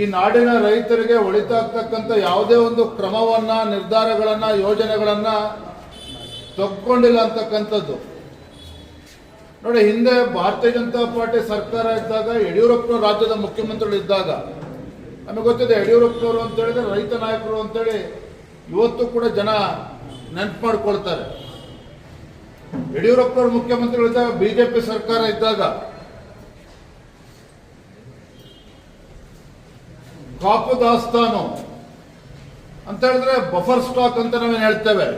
ಈ ನಾಡಿನ ರೈತರಿಗೆ ಒಳಿತಾಗ್ತಕ್ಕಂಥ ಯಾವುದೇ ಒಂದು ಕ್ರಮವನ್ನು, ನಿರ್ಧಾರಗಳನ್ನು, ಯೋಜನೆಗಳನ್ನು ತಕ್ಕೊಂಡಿಲ್ಲ ಅಂತಕ್ಕಂಥದ್ದು. ನೋಡಿ, ಹಿಂದೆ ಭಾರತೀಯ ಜನತಾ ಪಾರ್ಟಿ ಸರ್ಕಾರ ಇದ್ದಾಗ, ಯಡಿಯೂರಪ್ಪನವರು ರಾಜ್ಯದ ಮುಖ್ಯಮಂತ್ರಿಗಳು ಇದ್ದಾಗ, ನಮಗೆ ಗೊತ್ತಿದೆ ಯಡಿಯೂರಪ್ಪನವರು ಅಂತ ಹೇಳಿದ್ರೆ ರೈತ ನಾಯಕರು ಅಂತೇಳಿ ಇವತ್ತು ಕೂಡ ಜನ ನೆನಪು ಮಾಡ್ಕೊಳ್ತಾರೆ. ಯಡಿಯೂರಪ್ಪನವರು ಮುಖ್ಯಮಂತ್ರಿಗಳಿದ್ದಾಗ, ಬಿಜೆಪಿ ಸರ್ಕಾರ ಇದ್ದಾಗ ಕಾಪು ದಾಸ್ತಾನು ಅಂತ ಹೇಳಿದ್ರೆ ಬಫರ್ ಸ್ಟಾಕ್ ಅಂತ ನಾವೇನು ಹೇಳ್ತೇವೆ?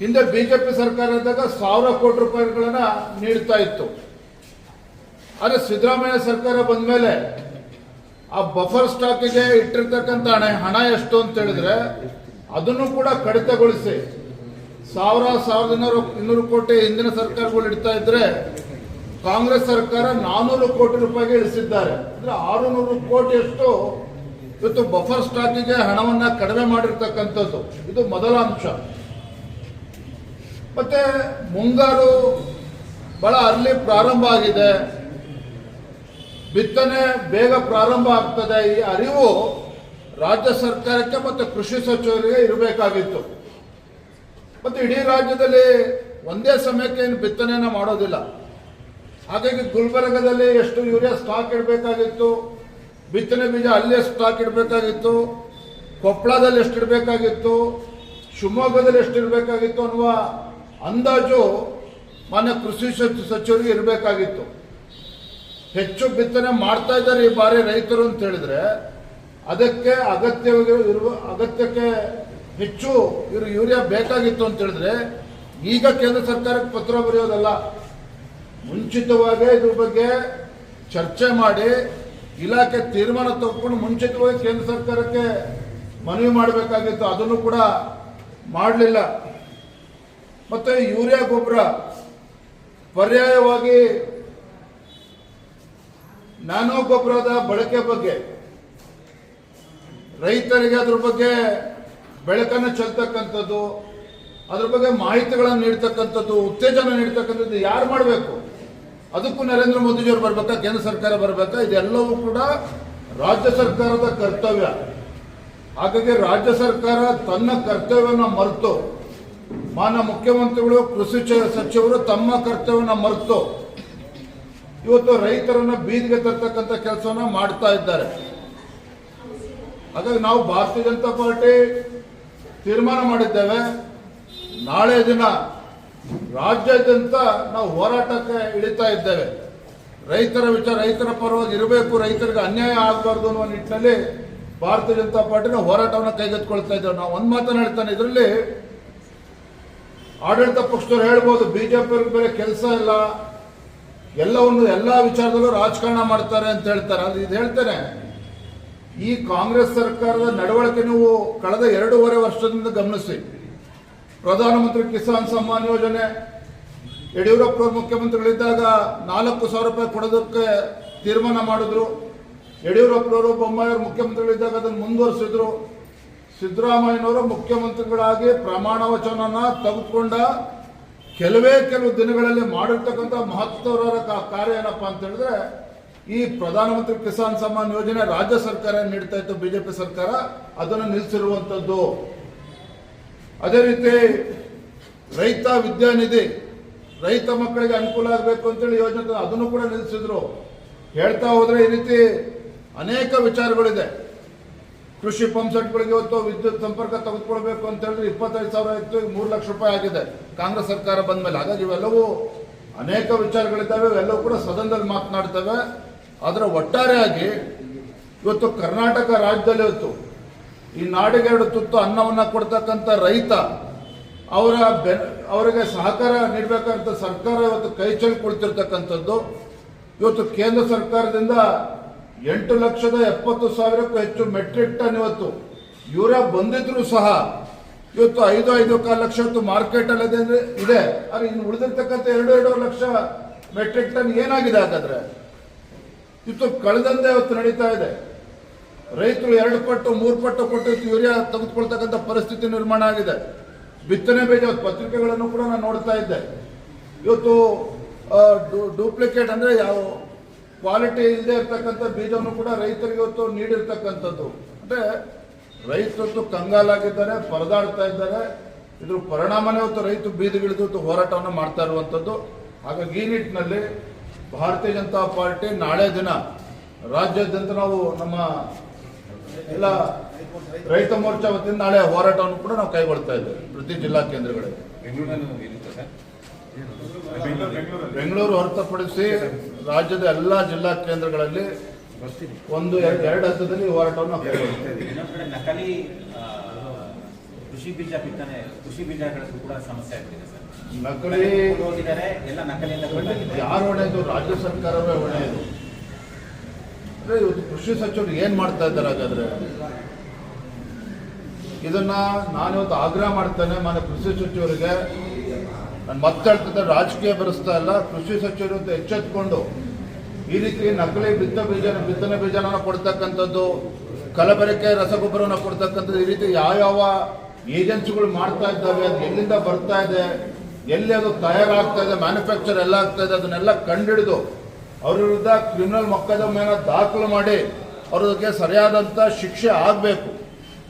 ಹಿಂದೆ ಬಿಜೆಪಿ ಸರ್ಕಾರ ಇದ್ದಾಗ ಸಾವಿರ ಕೋಟಿ ರೂಪಾಯಿಗಳನ್ನ ನೀಡ್ತಾ ಇತ್ತು. ಆದರೆ ಸಿದ್ದರಾಮಯ್ಯ ಸರ್ಕಾರ ಬಂದ ಮೇಲೆ ಆ ಬಫರ್ ಸ್ಟಾಕಿಗೆ ಇಟ್ಟಿರ್ತಕ್ಕಂಥ ಹಣ ಹಣ ಎಷ್ಟು ಅಂತ ಹೇಳಿದ್ರೆ ಅದನ್ನು ಕೂಡ ಕಡಿತಗೊಳಿಸಿ ಸಾವಿರ, ಸಾವಿರದ ಇನ್ನೂರು ಇನ್ನೂರು ಕೋಟಿ ಹಿಂದಿನ ಸರ್ಕಾರಗಳು ಇಡ್ತಾ ಇದ್ರೆ ಕಾಂಗ್ರೆಸ್ ಸರ್ಕಾರ ನಾನೂರು ಕೋಟಿ ರೂಪಾಯಿಗೆ ಇಳಿಸಿದ್ದಾರೆ. ಅಂದ್ರೆ ಆರುನೂರು ಕೋಟಿಯಷ್ಟು ಇವತ್ತು ಬಫರ್ ಸ್ಟಾಕಿಗೆ ಹಣವನ್ನ ಕಡಿಮೆ ಮಾಡಿರ್ತಕ್ಕಂಥದ್ದು. ಇದು ಮೊದಲ ಅಂಶ. ಮತ್ತೆ ಮುಂಗಾರು ಬಹಳ ಅರ್ಲಿ ಪ್ರಾರಂಭ ಆಗಿದೆ. ಬಿತ್ತನೆ ಬೇಗ ಪ್ರಾರಂಭ ಆಗ್ತದೆ. ಈ ಅರಿವು ರಾಜ್ಯ ಸರ್ಕಾರಕ್ಕೆ ಮತ್ತು ಕೃಷಿ ಸಚಿವರಿಗೆ ಇರಬೇಕಾಗಿತ್ತು. ಮತ್ತು ಇಡೀ ರಾಜ್ಯದಲ್ಲಿ ಒಂದೇ ಸಮಯಕ್ಕೆ ಏನು ಬಿತ್ತನೆಯನ್ನು ಮಾಡೋದಿಲ್ಲ. ಹಾಗಾಗಿ ಗುಲ್ಬರ್ಗದಲ್ಲಿ ಎಷ್ಟು ಯೂರಿಯಾ ಸ್ಟಾಕ್ ಇಡಬೇಕಾಗಿತ್ತು. ಬಿತ್ತನೆ ಬೀಜ ಅಲ್ಲೇ ಸ್ಟಾಕ್ ಇಡಬೇಕಾಗಿತ್ತು, ಕೊಪ್ಪಳದಲ್ಲಿ ಎಷ್ಟಿಡಬೇಕಾಗಿತ್ತು, ಶಿವಮೊಗ್ಗದಲ್ಲಿ ಎಷ್ಟು ಇರಬೇಕಾಗಿತ್ತು ಅನ್ನುವ ಅಂದಾಜು ಮಾನ್ಯ ಕೃಷಿ ಸಚಿ- ಸಚಿವರಿಗೆ ಇರಬೇಕಾಗಿತ್ತು. ಹೆಚ್ಚು ಬಿತ್ತನೆ ಮಾಡ್ತಾ ಇದ್ದಾರೆ ಈ ಬಾರಿ ರೈತರು ಅಂತ ಹೇಳಿದ್ರೆ, ಅದಕ್ಕೆ ಅಗತ್ಯವಾಗಿ ಇರುವ, ಅಗತ್ಯಕ್ಕೆ ಹೆಚ್ಚು ಇವರು ಯೂರಿಯಾ ಬೇಕಾಗಿತ್ತು ಅಂತ ಹೇಳಿದ್ರೆ, ಈಗ ಕೇಂದ್ರ ಸರ್ಕಾರಕ್ಕೆ ಪತ್ರ ಬರೆಯೋದಲ್ಲ. ಮುಂಚಿತವಾಗೇ ಇದ್ರ ಬಗ್ಗೆ ಚರ್ಚೆ ಮಾಡಿ ಇಲಾಖೆ ತೀರ್ಮಾನ ತಗೊಂಡು ಮುಂಚಿತವಾಗಿ ಕೇಂದ್ರ ಸರ್ಕಾರಕ್ಕೆ ಮನವಿ ಮಾಡಬೇಕಾಗಿತ್ತು. ಅದನ್ನು ಕೂಡ ಮಾಡಲಿಲ್ಲ. ಮತ್ತು ಯೂರಿಯಾ ಗೊಬ್ಬರ ಪರ್ಯಾಯವಾಗಿ ನ್ಯಾನೋ ಗೊಬ್ಬರದ ಬಳಕೆ ಬಗ್ಗೆ, ರೈತರಿಗೆ ಅದ್ರ ಬಗ್ಗೆ ಬೆಳಕನ್ನು ಚೆಲ್ತಕ್ಕಂಥದ್ದು, ಅದ್ರ ಬಗ್ಗೆ ಮಾಹಿತಿಗಳನ್ನು ನೀಡ್ತಕ್ಕಂಥದ್ದು, ಉತ್ತೇಜನ ನೀಡ್ತಕ್ಕಂಥದ್ದು ಯಾರು ಮಾಡಬೇಕು? ಅದಕ್ಕೂ ನರೇಂದ್ರ ಮೋದಿಜಿಯವರು ಬರ್ಬೇಕಾ? ಕೇಂದ್ರ ಸರ್ಕಾರ ಬರಬೇಕಾ? ಇದೆಲ್ಲವೂ ಕೂಡ ರಾಜ್ಯ ಸರ್ಕಾರದ ಕರ್ತವ್ಯ. ಹಾಗಾಗಿ ರಾಜ್ಯ ಸರ್ಕಾರ ತನ್ನ ಕರ್ತವ್ಯವನ್ನು ಮರೆತು, ಮಾನ್ಯ ಮುಖ್ಯಮಂತ್ರಿಗಳು, ಕೃಷಿ ಸಚಿವರು ತಮ್ಮ ಕರ್ತವ್ಯವನ್ನು ಮರೆತು, ಇವತ್ತು ರೈತರನ್ನ ಬೀದಿಗೆ ತರ್ತಕ್ಕಂಥ ಕೆಲಸವನ್ನ ಮಾಡ್ತಾ ಇದ್ದಾರೆ. ಹಾಗಾಗಿ ನಾವು ಭಾರತೀಯ ಜನತಾ ಪಾರ್ಟಿ ತೀರ್ಮಾನ ಮಾಡಿದ್ದೇವೆ. ನಾಳೆ ದಿನ ರಾಜ್ಯಾದ್ಯಂತ ನಾವು ಹೋರಾಟಕ್ಕೆ ಇಳಿತಾ ಇದ್ದೇವೆ. ರೈತರ ವಿಚಾರ, ರೈತರ ಪರವಾಗಿ ಇರಬೇಕು, ರೈತರಿಗೆ ಅನ್ಯಾಯ ಆಗಬಾರ್ದು ಅನ್ನುವ ನಿಟ್ಟಿನಲ್ಲಿ ಭಾರತೀಯ ಜನತಾ ಪಾರ್ಟಿನ ಹೋರಾಟವನ್ನು ಕೈಗೆತ್ತಿಕೊಳ್ತಾ ಇದ್ದೇವೆ. ನಾವು ಒಂದು ಮಾತನ್ನು ಹೇಳ್ತಾನೆ, ಇದರಲ್ಲಿ ಆಡಳಿತ ಪಕ್ಷದವ್ರು ಹೇಳ್ಬೋದು, ಬಿಜೆಪಿ ಬೇರೆ ಕೆಲಸ ಇಲ್ಲ. ಎಲ್ಲವನ್ನು ಎಲ್ಲ ವಿಚಾರದಲ್ಲೂ ರಾಜಕಾರಣ ಮಾಡ್ತಾರೆ ಅಂತ ಹೇಳ್ತಾರೆ. ಅದು ಇದು ಹೇಳ್ತೇನೆ, ಈ ಕಾಂಗ್ರೆಸ್ ಸರ್ಕಾರದ ನಡವಳಿಕೆ ನೀವು ಕಳೆದ ಎರಡೂವರೆ ವರ್ಷದಿಂದ ಗಮನಿಸಿ. ಪ್ರಧಾನಮಂತ್ರಿ ಕಿಸಾನ್ ಸಮ್ಮಾನ್ ಯೋಜನೆ. ಯಡಿಯೂರಪ್ಪ ಮುಖ್ಯಮಂತ್ರಿಗಳಿದ್ದಾಗ ನಾಲ್ಕು ಸಾವಿರ ರೂಪಾಯಿ ಕೊಡೋದಕ್ಕೆ ತೀರ್ಮಾನ ಮಾಡಿದ್ರು. ಯಡಿಯೂರಪ್ಪನವರು, ಬೊಮ್ಮಾಯಿಯವರು ಮುಖ್ಯಮಂತ್ರಿಗಳಿದ್ದಾಗ ಅದನ್ನು ಮುಂದುವರಿಸಿದ್ರು. ಸಿದ್ದರಾಮಯ್ಯನವರು ಮುಖ್ಯಮಂತ್ರಿಗಳಾಗಿ ಪ್ರಮಾಣ ವಚನನ ತೆಗೆದುಕೊಂಡ ಕೆಲವೇ ಕೆಲವು ದಿನಗಳಲ್ಲಿ ಮಾಡಿರ್ತಕ್ಕಂಥ ಮಹತ್ವರ ಕಾರ್ಯ ಏನಪ್ಪ ಅಂತ ಹೇಳಿದ್ರೆ, ಈ ಪ್ರಧಾನಮಂತ್ರಿ ಕಿಸಾನ್ ಸಮ್ಮಾನ್ ಯೋಜನೆ ರಾಜ್ಯ ಸರ್ಕಾರ ನೀಡ್ತಾ ಇತ್ತು, ಬಿಜೆಪಿ ಸರ್ಕಾರ. ಅದನ್ನು ನಿಲ್ಲಿಸಿರುವಂಥದ್ದು ಅದೇ ರೀತಿ ರೈತ ವಿದ್ಯಾನಿಧಿ ರೈತ ಮಕ್ಕಳಿಗೆ ಅನುಕೂಲ ಆಗಬೇಕು ಅಂತೇಳಿ ಯೋಜನೆ ಅದನ್ನು ಕೂಡ ನಿಲ್ಲಿಸಿದ್ರು. ಹೇಳ್ತಾ ಹೋದ್ರೆ ಈ ರೀತಿ ಅನೇಕ ವಿಚಾರಗಳಿದೆ. ಕೃಷಿ ಪಂಪ್ ಸೆಟ್ಗಳಿಗೆ ಇವತ್ತು ವಿದ್ಯುತ್ ಸಂಪರ್ಕ ತೆಗೆದುಕೊಳ್ಬೇಕು ಅಂತ ಹೇಳಿದ್ರೆ ಇಪ್ಪತ್ತೈದು ಸಾವಿರ ಇತ್ತು ಈಗ ಮೂರು ಲಕ್ಷ ರೂಪಾಯಿ ಆಗಿದೆ. ಕಾಂಗ್ರೆಸ್ ಸರ್ಕಾರ ಬಂದ ಮೇಲೆ ಹಾಗಾಗಿ ಇವೆಲ್ಲವೂ ಅನೇಕ ವಿಚಾರಗಳಿದ್ದಾವೆ, ಇವೆಲ್ಲವೂ ಕೂಡ ಸದನದಲ್ಲಿ ಮಾತನಾಡ್ತವೆ. ಆದರೆ ಒಟ್ಟಾರೆಯಾಗಿ ಇವತ್ತು ಕರ್ನಾಟಕ ರಾಜ್ಯದಲ್ಲಿ ಇವತ್ತು ಈ ನಾಡಿಗೆ ಎರಡು ತುತ್ತು ಅನ್ನವನ್ನ ಕೊಡ್ತಕ್ಕಂಥ ರೈತ, ಅವರ ಬೆ ಅವರಿಗೆ ಸಹಕಾರ ನೀಡಬೇಕಂತ ಸರ್ಕಾರ ಇವತ್ತು ಕೈ ಚೆಲ್ಲಿ ಕೊಡ್ತಿರ್ತಕ್ಕಂಥದ್ದು ಇವತ್ತು ಕೇಂದ್ರ ಸರ್ಕಾರದಿಂದ ಎಂಟು ಲಕ್ಷದ ಎಪ್ಪತ್ತು ಸಾವಿರಕ್ಕೂ ಹೆಚ್ಚು ಮೆಟ್ರಿಕ್ ಟನ್ ಇವತ್ತು. ಯೂರಿಯಾ ಬಂದಿದ್ರು ಸಹ ಇವತ್ತು ಐದು ಐದು ಕಾಲು ಲಕ್ಷ ಇವತ್ತು ಮಾರ್ಕೆಟ್ ಅಲ್ಲಿ ಇದೆ ಅಂದ್ರೆ ಇದೆ. ಆದ್ರೆ ಇನ್ನು ಉಳಿದಿರ್ತಕ್ಕಂಥ ಎರಡು ಎರಡು ಲಕ್ಷ ಮೆಟ್ರಿಕ್ ಟನ್ ಏನಾಗಿದೆ ಹಾಗಾದ್ರೆ? ಇವತ್ತು ಕಳೆದಂತೆ ಇವತ್ತು ನಡೀತಾ ಇದೆ. ರೈತರು ಎರಡು ಪಟ್ಟು, ಮೂರು ಪಟ್ಟು ಕೊಟ್ಟು ಯೂರಿಯಾ ತೆಗೆದುಕೊಳ್ತಕ್ಕಂಥ ಪರಿಸ್ಥಿತಿ ನಿರ್ಮಾಣ ಆಗಿದೆ. ಬಿತ್ತನೆ ಬೀಜ ಪತ್ರಿಕೆಗಳನ್ನು ಕೂಡ ನಾನು ನೋಡ್ತಾ ಇದ್ದೆ. ಇವತ್ತು ಡೂಪ್ಲಿಕೇಟ್ ಅಂದರೆ ಯಾವ ಕ್ವಾಲಿಟಿ ಇಲ್ಲದೆ ಇರ್ತಕ್ಕಂಥ ಬೀಜವನ್ನು ಕೂಡ ರೈತರಿಗೆ ಇವತ್ತು ನೀಡಿರ್ತಕ್ಕಂಥದ್ದು. ಅಂದ್ರೆ ರೈತರು ಕಂಗಾಲಾಗಿದ್ದಾರೆ, ಪರದಾಡ್ತಾ ಇದ್ದಾರೆ. ಇದ್ರ ಪರಿಣಾಮನೇ ಇವತ್ತು ರೈತ ಬೀದಿಗಿಳಿದು ಹೋರಾಟವನ್ನು ಮಾಡ್ತಾ ಇರುವಂಥದ್ದು. ಹಾಗಾಗಿ ಈ ನಿಟ್ಟಿನಲ್ಲಿ ಭಾರತೀಯ ಜನತಾ ಪಾರ್ಟಿ ನಾಳೆ ದಿನ ರಾಜ್ಯಾದ್ಯಂತ ನಾವು ನಮ್ಮ ಎಲ್ಲ ರೈತ ಮೋರ್ಚಾ ವತಿಯಿಂದ ನಾಳೆ ಹೋರಾಟವನ್ನು ಕೂಡ ನಾವು ಕೈಗೊಳ್ತಾ ಇದ್ದೇವೆ ಪ್ರತಿ ಜಿಲ್ಲಾ ಕೇಂದ್ರಗಳಲ್ಲಿ ಬೆಂಗಳೂರು ಹೊರತುಪಡಿಸಿ ರಾಜ್ಯದ ಎಲ್ಲ ಜಿಲ್ಲಾ ಕೇಂದ್ರಗಳಲ್ಲಿ ಒಂದು ಎರಡು ಎರಡು ಹಂತದಲ್ಲಿ ಹೋರಾಟವನ್ನು ನಕಲಿ ಕೃಷಿ ಬೀಜ ಬಿತ್ತನೆ ಕೃಷಿ ಬೀಜಗಳಿಗೂ ಕೂಡ ಸಮಸ್ಯೆ ಆಗ್ತಿದೆ ಸರ್. ನಕಲಿ ಹೋಗಿದ್ದಾರೆ ಎಲ್ಲ ನಕಲಿಯಿಂದ. ಯಾರು ಹೊಣೆ ರಾಜ್ಯ ಸರ್ಕಾರವೇ ಅಂದ್ರೆ ಕೃಷಿ ಸಚಿವರು ಏನ್ ಮಾಡ್ತಾ ಇದ್ದಾರೆ ಹಾಗಾದ್ರೆ? ಇದನ್ನ ನಾನಿವತ್ತು ಆಗ್ರಹ ಮಾಡ್ತೇನೆ ಮನೆ ಕೃಷಿ ಸಚಿವರಿಗೆ. ನಾನು ಮತ್ತೆ ರಾಜಕೀಯ ಬರೆಸ್ತಾ ಇಲ್ಲ. ಕೃಷಿ ಸಚಿವರು ಅಂತ ಎಚ್ಚೆತ್ಕೊಂಡು ಈ ರೀತಿ ನಕಲಿ ಬಿತ್ತ ಬೀಜ ಬಿತ್ತನೆ ಬೀಜನ ಕೊಡ್ತಕ್ಕಂಥದ್ದು, ಕಲಬೆರಕೆ ರಸಗೊಬ್ಬರವನ್ನು ಕೊಡ್ತಕ್ಕಂಥದ್ದು, ಈ ರೀತಿ ಯಾವ್ಯಾವ ಏಜೆನ್ಸಿಗಳು ಮಾಡ್ತಾ ಇದ್ದಾವೆ, ಅದು ಎಲ್ಲಿಂದ ಬರ್ತಾ ಇದೆ, ಎಲ್ಲಿ ಅದು ತಯಾರಾಗ್ತಾ ಇದೆ, ಮ್ಯಾನುಫ್ಯಾಕ್ಚರ್ ಎಲ್ಲ ಆಗ್ತಾ ಇದೆ, ಅದನ್ನೆಲ್ಲ ಕಂಡಿಡಿದು ಅವ್ರ ವಿರುದ್ಧ ಕ್ರಿಮಿನಲ್ ಮೊಕದ್ದಮೆಯನ್ನು ದಾಖಲು ಮಾಡಿ ಅವ್ರಿಗೆ ಸರಿಯಾದಂಥ ಶಿಕ್ಷೆ ಆಗಬೇಕು.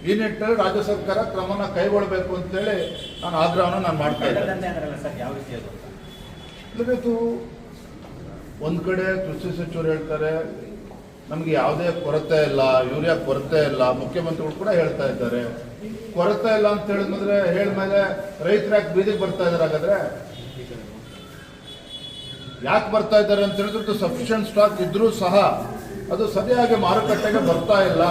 ಈ ನಿಟ್ಟಿನಲ್ಲಿ ರಾಜ್ಯ ಸರ್ಕಾರ ಕ್ರಮನ ಕೈಗೊಳ್ಳಬೇಕು ಅಂತೇಳಿ ನಾನು ಆಗ್ರಹವನ್ನು ನಾನು ಮಾಡ್ತಾ ಇದ್ದೇನೆ. ಇವತ್ತು ಒಂದ್ ಕಡೆ ಕೃಷಿ ಸಚಿವರು ಹೇಳ್ತಾರೆ ನಮಗೆ ಯಾವುದೇ ಕೊರತೆ ಇಲ್ಲ ಯೂರಿಯಾ ಕೊರತೆ ಇಲ್ಲ ಮುಖ್ಯಮಂತ್ರಿಗಳು ಕೂಡ ಹೇಳ್ತಾ ಇದ್ದಾರೆ. ಕೊರತೆ ಇಲ್ಲ ಅಂತ ಹೇಳಿದ್ರೆ ಹೇಳಿದ್ಮೇಲೆ ರೈತರು ಯಾಕೆ ಬೀದಿಗೆ ಬರ್ತಾ ಇದ್ದಾರೆ ಹಾಗಾದ್ರೆ? ಯಾಕೆ ಬರ್ತಾ ಇದ್ದಾರೆ ಅಂತ ಹೇಳಿದ್ರೆ ಸಫಿಷಿಯಂಟ್ ಸ್ಟಾಕ್ ಇದ್ರೂ ಸಹ ಅದು ಸರಿಯಾಗಿ ಮಾರುಕಟ್ಟೆಗೆ ಬರ್ತಾ ಇಲ್ಲ.